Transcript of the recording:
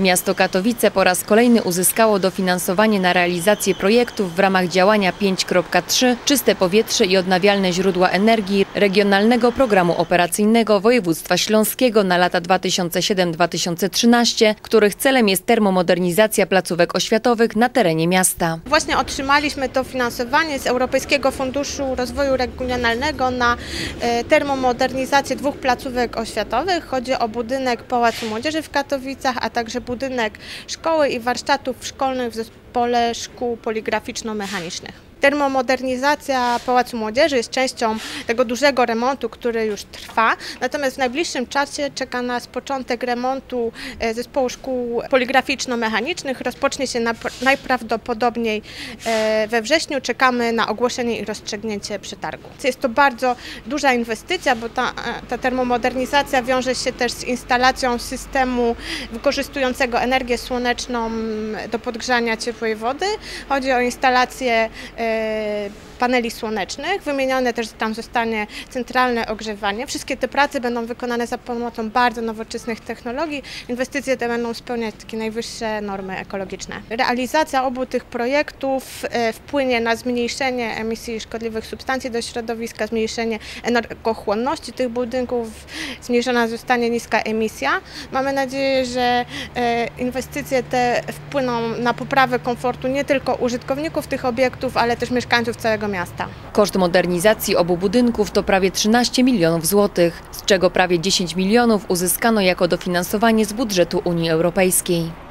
Miasto Katowice po raz kolejny uzyskało dofinansowanie na realizację projektów w ramach działania 5.3 Czyste powietrze i odnawialne źródła energii Regionalnego Programu Operacyjnego Województwa Śląskiego na lata 2007-2013, których celem jest termomodernizacja placówek oświatowych na terenie miasta. Właśnie otrzymaliśmy to finansowanie z Europejskiego Funduszu Rozwoju Regionalnego na e, termomodernizację dwóch placówek oświatowych. Chodzi o budynek Pałacu Młodzieży w Katowicach, a także budynek szkoły i warsztatów szkolnych w zespole szkół poligraficzno-mechanicznych. Termomodernizacja Pałacu Młodzieży jest częścią tego dużego remontu, który już trwa. Natomiast w najbliższym czasie czeka nas początek remontu e, zespołu szkół poligraficzno-mechanicznych. Rozpocznie się najprawdopodobniej e, we wrześniu. Czekamy na ogłoszenie i rozstrzygnięcie przetargu. Jest to bardzo duża inwestycja, bo ta, e, ta termomodernizacja wiąże się też z instalacją systemu wykorzystującego energię słoneczną do podgrzania ciepłej wody. Chodzi o instalację paneli słonecznych. Wymienione też tam zostanie centralne ogrzewanie. Wszystkie te prace będą wykonane za pomocą bardzo nowoczesnych technologii. Inwestycje te będą spełniać takie najwyższe normy ekologiczne. Realizacja obu tych projektów e, wpłynie na zmniejszenie emisji szkodliwych substancji do środowiska, zmniejszenie energochłonności tych budynków, zmniejszona zostanie niska emisja. Mamy nadzieję, że e, inwestycje te wpłyną na poprawę komfortu nie tylko użytkowników tych obiektów, ale też mieszkańców całego miasta. Koszt modernizacji obu budynków to prawie 13 milionów złotych, z czego prawie 10 milionów uzyskano jako dofinansowanie z budżetu Unii Europejskiej.